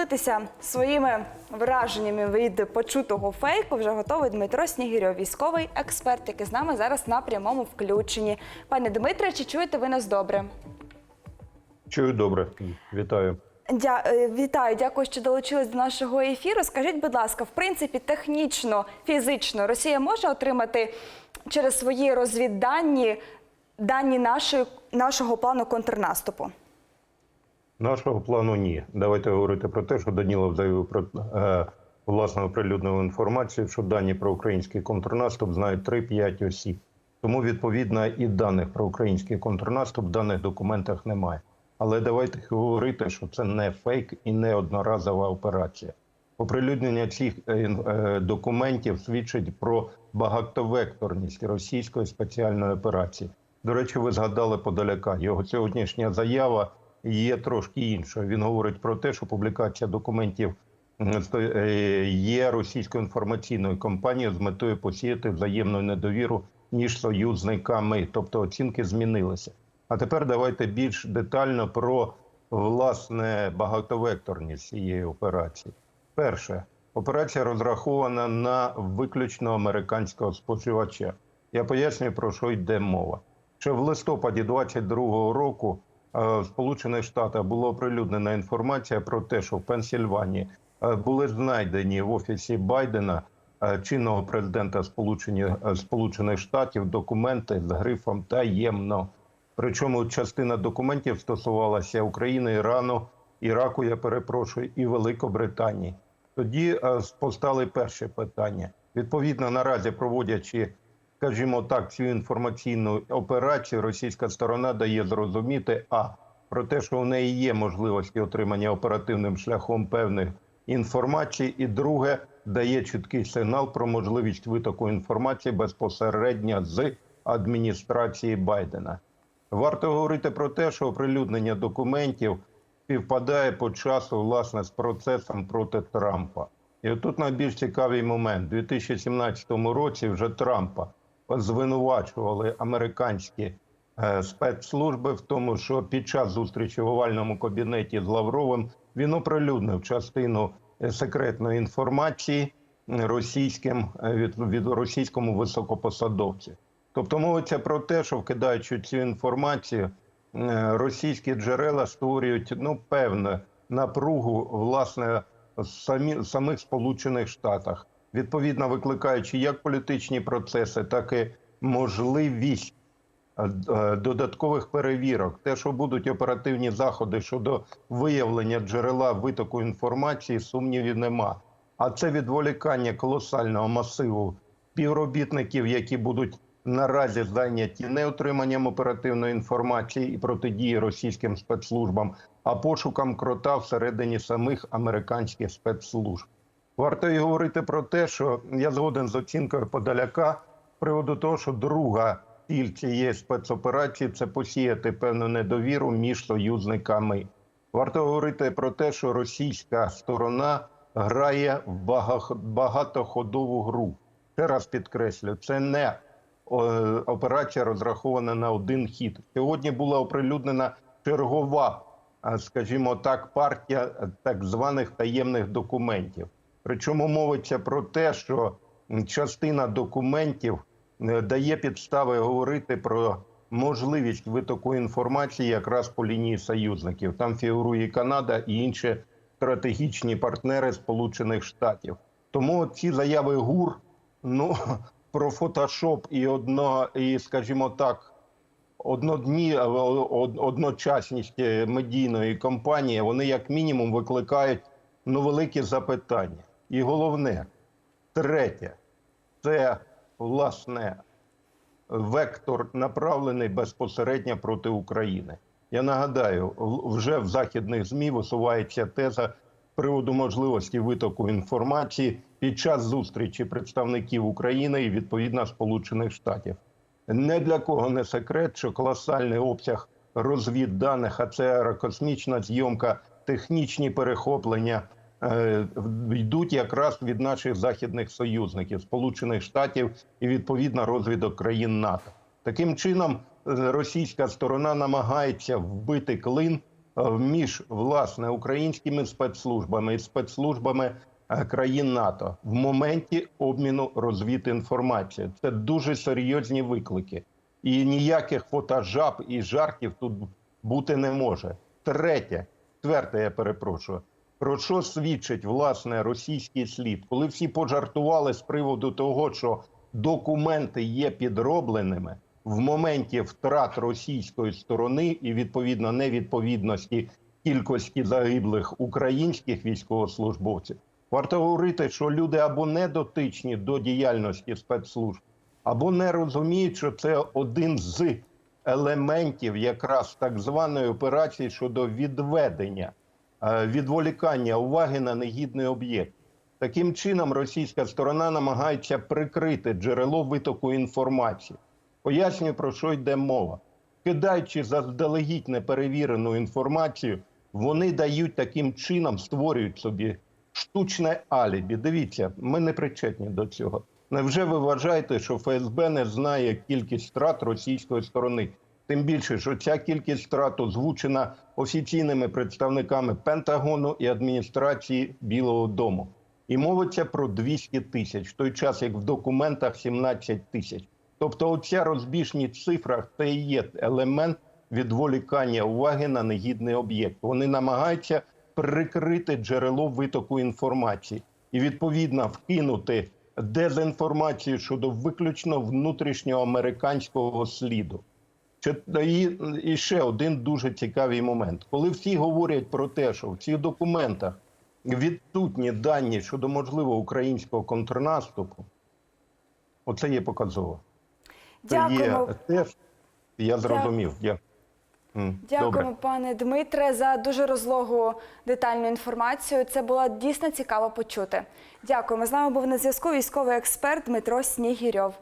поділитися своїми враженнями від почутого фейку вже готовий Дмитро Снігирьов, військовий експерт, який з нами зараз на прямому включенні. Пане Дмитре, чи чуєте ви нас добре? Чую добре, вітаю. Дя... е, Вітаю, дякую, що долучились до нашого ефіру. Скажіть, будь ласка, в принципі, технічно, фізично Росія може отримати через свої розвіддані дані нашої, нашого плану контрнаступу? Нашого плану ні. Давайте говорити про те, що Данілов заявив про е, власне оприлюднену інформацію, що дані про український контрнаступ знають 3-5 осіб. Тому відповідно і даних про український контрнаступ в даних документах немає. Але давайте говорити, що це не фейк і не одноразова операція. Оприлюднення цих е, е, документів свідчить про багатовекторність російської спеціальної операції. До речі, ви згадали Подоляка. Його сьогоднішня заява є трошки іншою. Він говорить про те, що публікація документів е, є російською інформаційною кампанією з метою посіяти взаємну недовіру між союзниками, тобто оцінки змінилися. А тепер давайте більш детально про власне багатовекторність цієї операції. Перше, операція розрахована на виключно американського споживача. Я пояснюю, про що йде мова. Ще в листопаді 22-го року Сполучених Штатах була оприлюднена інформація про те, що в Пенсільванії е, були знайдені в офісі Байдена е, чинного президента е, Сполучених Штатів документи з грифом таємно. Причому частина документів стосувалася України, Ірану, Іраку, я перепрошую, і Великобританії. Тоді е, постали перше питання. Відповідно, наразі проводячи, скажімо так, цю інформаційну операцію, російська сторона дає зрозуміти а про те, що у неї є можливості отримання оперативним шляхом певних інформацій, і друге дає чіткий сигнал про можливість витоку інформації безпосередньо з адміністрації Байдена. Варто говорити про те, що оприлюднення документів співпадає по часу власне з процесом проти Трампа. І отут найбільш цікавий момент. У 2017 році вже Трампа звинувачували американські е, спецслужби в тому, що під час зустрічі в овальному кабінеті з Лавровим він оприлюднив частину е, секретної інформації російським е, від, від російському високопосадовцю. Тобто мовиться про те, що вкидаючи цю інформацію, російські джерела створюють ну певну напругу власне самі самих Сполучених Штатах, відповідно викликаючи як політичні процеси, так і можливість е, е, додаткових перевірок, те, що будуть оперативні заходи щодо виявлення джерела витоку інформації, сумнівів нема. А це відволікання колосального масиву співробітників, які будуть наразі зайняті не отриманням оперативної інформації і протидії російським спецслужбам, а пошуком крота всередині самих американських спецслужб. Варто й говорити про те, що я згоден з оцінкою Подоляка з приводу того, що друга ціль цієї спецоперації це посіяти певну недовіру між союзниками. Варто говорити про те, що російська сторона грає в багатоходову гру. Ще раз підкреслю, це не операція розрахована на один хід. Сьогодні була оприлюднена чергова, скажімо так, партія так званих таємних документів. Причому мовиться про те, що частина документів е, дає підстави говорити про можливість витоку інформації якраз по лінії союзників. Там фігурує Канада і інші стратегічні партнери Сполучених Штатів. Тому ці заяви ГУР, ну про фотошоп і одно, і скажімо так, однодні е, одночасність е, медійної кампанії, вони як мінімум викликають ну великі запитання. І головне, третє, це власне вектор направлений безпосередньо проти України. Я нагадаю, вже в західних змі висувається теза приводу можливості витоку інформації під час зустрічі представників України і відповідно Сполучених Штатів. Не для кого не секрет, що колосальний обсяг розвідданих, а це аерокосмічна зйомка, технічні перехоплення йдуть якраз від наших західних союзників, Сполучених Штатів і відповідно розвідок країн НАТО. Таким чином, е, російська сторона намагається вбити клин е, між власне українськими спецслужбами і спецслужбами е, країн НАТО в моменті обміну розвідінформації. Це дуже серйозні виклики, і ніяких фотожаб і жартів тут бути не може. Третє, четверте, я перепрошую. Про що свідчить власне російський слід, коли всі пожартували з приводу того, що документи є підробленими в моменті втрат російської сторони і відповідно невідповідності кількості загиблих українських військовослужбовців, варто говорити, що люди або не дотичні до діяльності спецслужб, або не розуміють, що це один з елементів якраз так званої операції щодо відведення відволікання уваги на негідний об'єкт. Таким чином, російська сторона намагається прикрити джерело витоку інформації. Пояснюю, про що йде мова. Кидаючи заздалегідь неперевірену інформацію, вони дають таким чином, створюють собі штучне алібі. Дивіться, ми не причетні до цього. Невже ви вважаєте, що ФСБ не знає кількість втрат російської сторони? Тим більше, що ця кількість втрат озвучена офіційними представниками Пентагону і адміністрації Білого Дому. І мовиться про 200 тисяч, в той час як в документах 17 тисяч. Тобто, оця розбіжність в цифрах це і є елемент відволікання уваги на негідний об'єкт. Вони намагаються прикрити джерело витоку інформації і відповідно вкинути дезінформацію щодо виключно внутрішнього американського сліду. І, і ще один дуже цікавий момент. Коли всі говорять про те, що в цих документах відсутні дані щодо можливого українського контрнаступу, оце є показово. Це є теж, я зрозумів. Дякую. Дякуємо, Добре. пане Дмитре, за дуже розлогу детальну інформацію. Це було дійсно цікаво почути. Дякуємо. З нами був на зв'язку військовий експерт Дмитро Снігірьов.